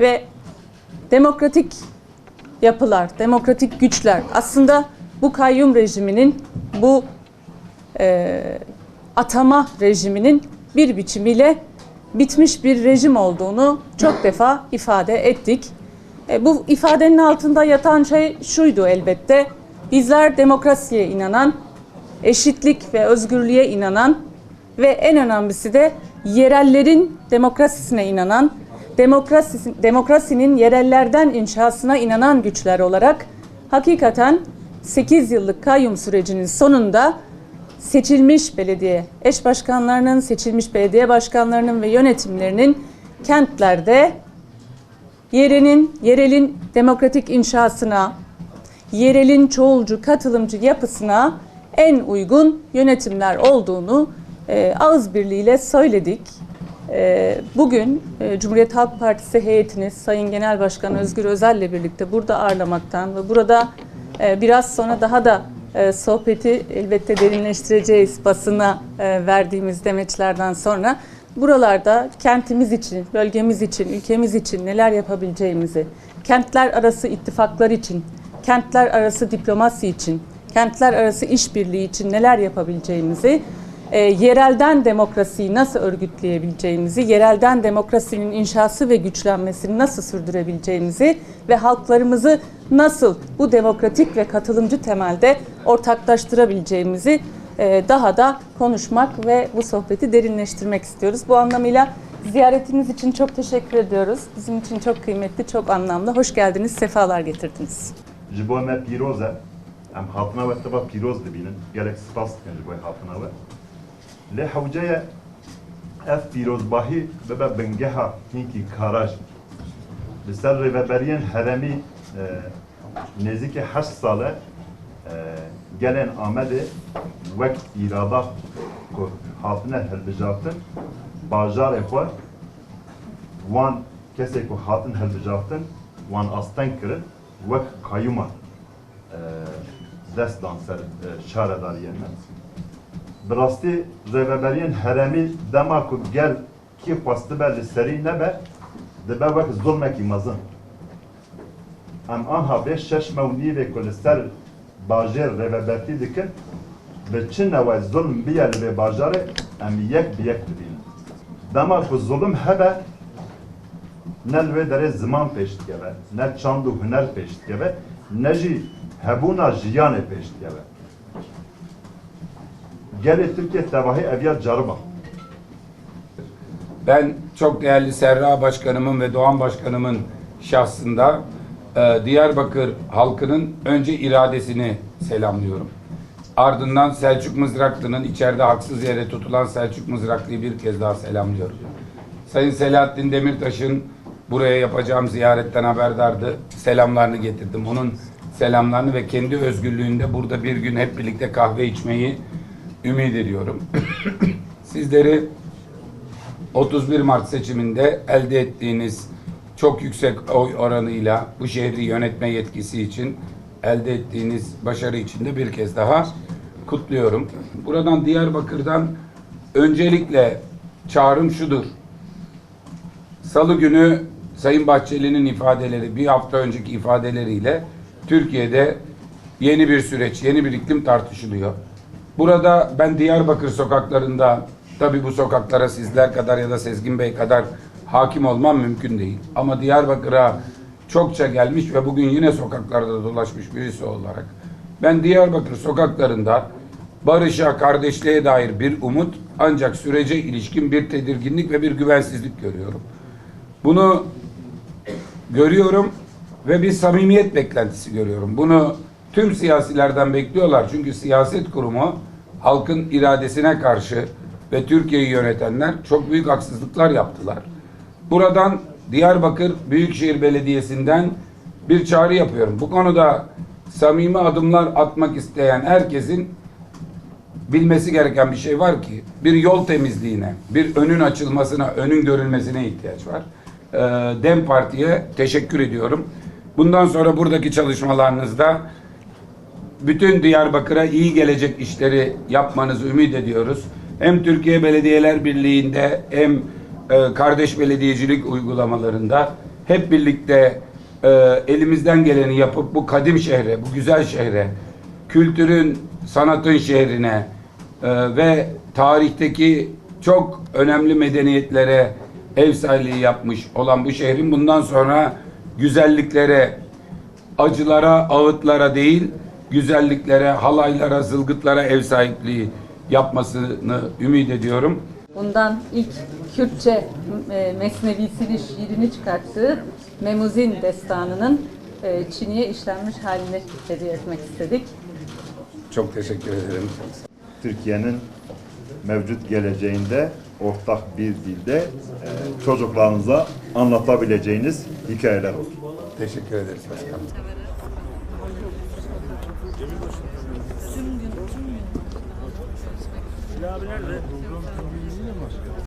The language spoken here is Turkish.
ve demokratik yapılar, demokratik güçler aslında bu kayyum rejiminin, bu e, atama rejiminin bir biçimiyle bitmiş bir rejim olduğunu çok defa ifade ettik. E, bu ifadenin altında yatan şey şuydu elbette. Bizler demokrasiye inanan, eşitlik ve özgürlüğe inanan ve en önemlisi de yerellerin demokrasisine inanan, demokrasi, demokrasinin yerellerden inşasına inanan güçler olarak hakikaten 8 yıllık kayyum sürecinin sonunda seçilmiş belediye eş başkanlarının, seçilmiş belediye başkanlarının ve yönetimlerinin kentlerde yerinin, yerelin demokratik inşasına, yerelin çoğulcu, katılımcı yapısına en uygun yönetimler olduğunu e, ağız birliğiyle söyledik. E, bugün e, Cumhuriyet Halk Partisi heyetini Sayın Genel Başkan Özgür Özel'le birlikte burada ağırlamaktan ve burada e, biraz sonra daha da e, sohbeti elbette derinleştireceğiz basına verdiğimiz demeçlerden sonra. Buralarda kentimiz için, bölgemiz için, ülkemiz için neler yapabileceğimizi, kentler arası ittifaklar için, kentler arası diplomasi için, kentler arası işbirliği için neler yapabileceğimizi, e, yerelden demokrasiyi nasıl örgütleyebileceğimizi, yerelden demokrasinin inşası ve güçlenmesini nasıl sürdürebileceğimizi ve halklarımızı nasıl bu demokratik ve katılımcı temelde ortaklaştırabileceğimizi e, daha da konuşmak ve bu sohbeti derinleştirmek istiyoruz. Bu anlamıyla ziyaretiniz için çok teşekkür ediyoruz. Bizim için çok kıymetli, çok anlamlı. Hoş geldiniz, sefalar getirdiniz. ji bo me pîroz e em hatina we tiba pîroz dibînin gelek spas dikin ji bo lê hewceye ev pîrozbahî bibe bingeha hînkî karaj li ser rêveberiyên heremî nêzîkî heşt sal e e, gelên Amedê wek îrada ku hatine hilbijartin bajarê xwe wan kesê ku hatin hilbijartin wan asten kirin wek kayyuma e, dest dan ser şaredariyên me. براستی زیببرین هرمی دما کو گل کی خواسته بر لسری نبر دبای وقت ظلمه کی مزن ام آنها به شش مونی به کلستر باجر ربابتی دکن به چه نوع ظلم بیا لبه باجاره ام یک بیک ببین دما کو ظلم هبه نه لوی داره زمان پیشت گوه نه چاند و هنر پیشت گوه نه جی هبونا جیان پیشت گوه Gelê Tirkiye tevahî eviya cariba. Ben çok değerli Serra Başkanımın ve Doğan Başkanımın şahsında e, Diyarbakır halkının önce iradesini selamlıyorum. Ardından Selçuk Mızraklı'nın içeride haksız yere tutulan Selçuk Mızraklı'yı bir kez daha selamlıyorum. Sayın Selahattin Demirtaş'ın buraya yapacağım ziyaretten haberdardı. Selamlarını getirdim. Onun selamlarını ve kendi özgürlüğünde burada bir gün hep birlikte kahve içmeyi ümit ediyorum. Sizleri 31 Mart seçiminde elde ettiğiniz çok yüksek oy oranıyla bu şehri yönetme yetkisi için elde ettiğiniz başarı için de bir kez daha kutluyorum. Buradan Diyarbakır'dan öncelikle çağrım şudur. Salı günü Sayın Bahçeli'nin ifadeleri bir hafta önceki ifadeleriyle Türkiye'de yeni bir süreç, yeni bir iklim tartışılıyor. Burada ben Diyarbakır sokaklarında tabi bu sokaklara sizler kadar ya da Sezgin Bey kadar hakim olmam mümkün değil. Ama Diyarbakır'a çokça gelmiş ve bugün yine sokaklarda dolaşmış birisi olarak ben Diyarbakır sokaklarında barışa, kardeşliğe dair bir umut ancak sürece ilişkin bir tedirginlik ve bir güvensizlik görüyorum. Bunu görüyorum ve bir samimiyet beklentisi görüyorum. Bunu tüm siyasilerden bekliyorlar. Çünkü siyaset kurumu halkın iradesine karşı ve Türkiye'yi yönetenler çok büyük haksızlıklar yaptılar. Buradan Diyarbakır Büyükşehir Belediyesi'nden bir çağrı yapıyorum. Bu konuda samimi adımlar atmak isteyen herkesin bilmesi gereken bir şey var ki bir yol temizliğine, bir önün açılmasına, önün görülmesine ihtiyaç var. Ee, Dem Parti'ye teşekkür ediyorum. Bundan sonra buradaki çalışmalarınızda bütün Diyarbakır'a iyi gelecek işleri yapmanızı ümit ediyoruz. Hem Türkiye Belediyeler Birliği'nde hem e, kardeş belediyecilik uygulamalarında hep birlikte e, elimizden geleni yapıp bu kadim şehre, bu güzel şehre, kültürün, sanatın şehrine e, ve tarihteki çok önemli medeniyetlere ev sahipliği yapmış olan bu şehrin bundan sonra güzelliklere, acılara, ağıtlara değil, güzelliklere, halaylara, zılgıtlara ev sahipliği yapmasını ümit ediyorum. Bundan ilk Kürtçe e, mesnevisini, şiirini çıkarttığı Memuzin destanının e, Çin'e işlenmiş halini hediye etmek istedik. Çok teşekkür ederim. Türkiye'nin mevcut geleceğinde ortak bir dilde e, çocuklarınıza anlatabileceğiniz hikayeler olur. Teşekkür ederiz başkanım. Bilal abi nerede?